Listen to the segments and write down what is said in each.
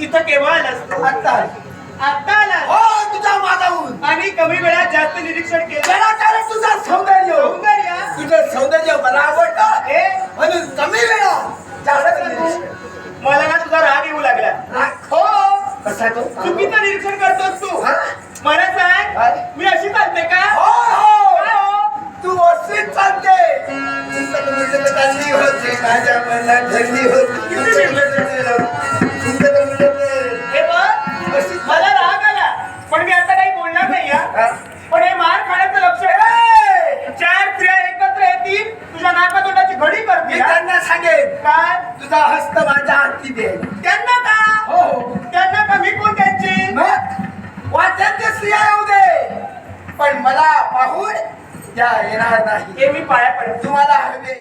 इथं केव्हा आलास तू? आता आता आलास? हो तुझा माझाहून आणि कमी वेळात जास्त निरीक्षण केलं? कारण तुझं सौंदर्य. सौंदर्य? तुझं सौंदर्य मला आवडतं. हे? म्हणून कमी वेळा जास्त निरीक्षण. मला ना तुझा राग येऊ लागला. हो कसा तो? चुकीचं निरीक्षण करतोस तू. हा? मला सांग काय? मी अशी चालते का? हो हो. काय हो? तू अशीच चालते. होती माझ्या मनात धरली होती. किती? हे मला राग आला. पण मी आता काही बोलणार नाही हा. हा? पण हे मार खाण्याचं लक्ष चार स्त्रिया एकत्र येतील तुझ्या नाकातोंडाची घडी हा? त्यांना सांगेन. काय? तुझा हस्त माझ्या हाती दे त्यांना का? हो त्यांना का? मी कोण त्यांची? मग? वाट्याचे स्त्रिया येऊ दे. पण मला पाहून त्या येणार नाही. हे मी पाया पडतो तुम्हाला हवे.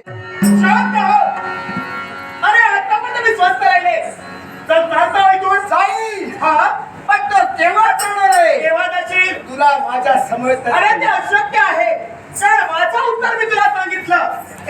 शांत हो. अरे ते अशक्य आहे. कारण माझं उत्तर मी तुला सांगितलं.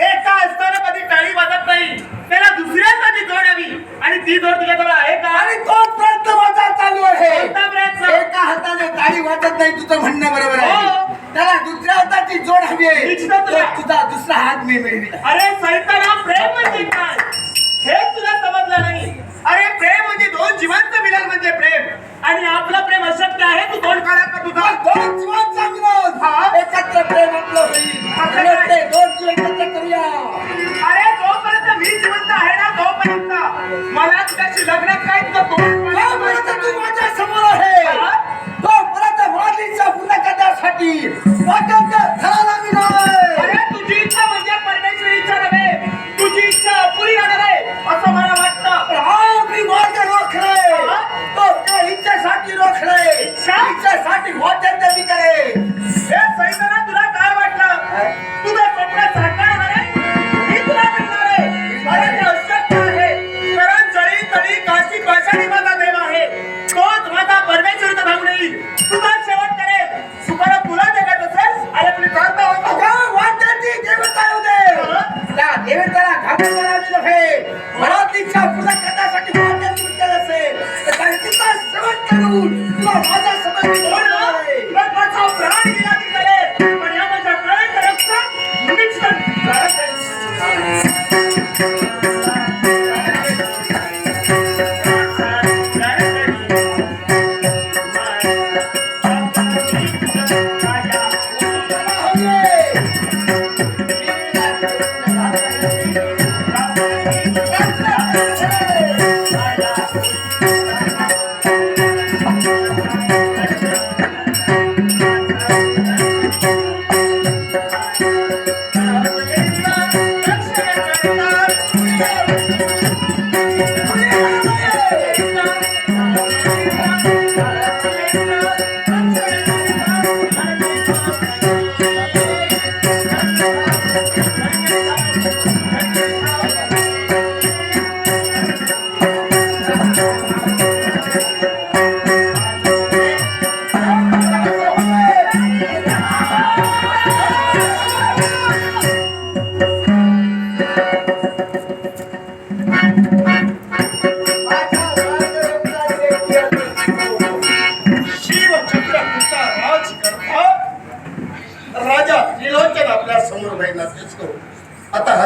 एका असताना कधी टाळी वाजत नाही. त्याला दुसऱ्या कधी जोड हवी आणि ती जोड तुझ्याजवळ आहे का? आणि तोच प्रयत्न माझा चालू आहे. कोणता प्रयत्न? एका हाताने टाळी वाजत नाही तुझं म्हणणं बरोबर हो. आहे त्याला दुसऱ्या हाताची जोड हवी आहे. निश्चितच तो तुला. तुझा दुसरा हात मी मिळविला अरे सैताना प्रेम म्हणजे काय? हे तुला समजलं नाही. अरे प्रेम म्हणजे दोन जीवांचं मिलन म्हणजे प्रेम. आणि आपलं प्रेम अशक्य आहे तू तोंड काढा का तुझा? दोन हा? एकत्र प्रेम आपलं होईल. दोन एकत्र करूया. अरे जोपर्यंत मी जिवंत आहे ना तोपर्यंत मला तुझ्याशी लग्नात काय तोपर्यंत काढायचं तू माझ्यासमोर आहे. हा? तोपर्यंत माझी इच्छा पूर्ण करण्यासाठी. देवतेला घाबरणारा मी नव्हे मला ती इच्छा पूर्ण करण्यासाठी वाटेल विठ्ठल असेल तर त्या तिचा सेवन करून तुला माझ्यासमोर मी हो ना? बोलणार आहे. मग माझा प्राण गेला तरी चालेल. पण या माझ्या प्राणाचं रक्षण मीच शिवछत्रपूचा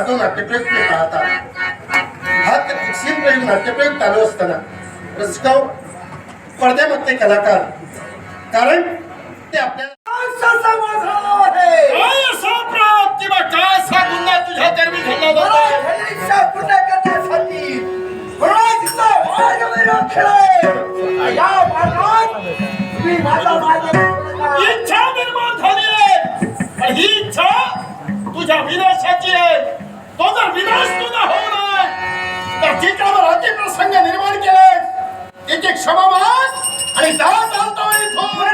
हातून नाट्यप्रयोग पाहता. हात सीन प्रयोग नाट्यप्रयोग चालू असताना रसिकाव पडद्यामध्ये कलाकार. कारण ते आपल्याला. काय तुझ्या ही इच्छा मी निर्माण झाली आहे. ही इच्छा तुझ्या विनाशाची आहे. तो जर विनाश तुझा होऊ नये. तर जिच्यावर अति प्रसंग निर्माण केले. तिची क्षमा माग आणि जा चालतो इथून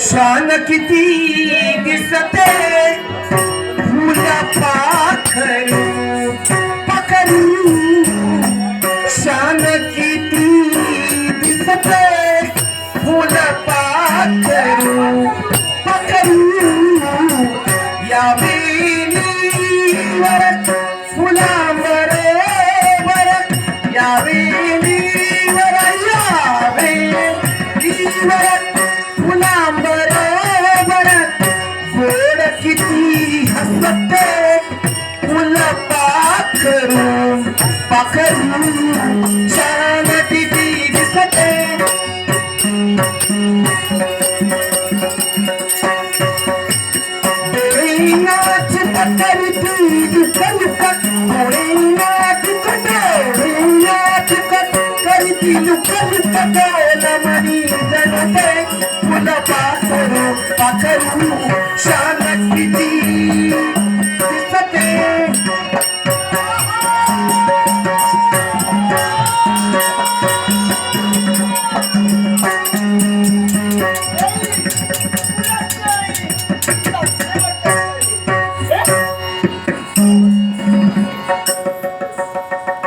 शान किती दिसते फुला पाखरू पाखरू पाखरू पाखरू छान किती दिसते डोळ्यात करती दुखलुकट डोळ्यात कट डोळ्यात कट करती दुखलुकट नमनी जनते फुल पाखरू पाखरू すっごい!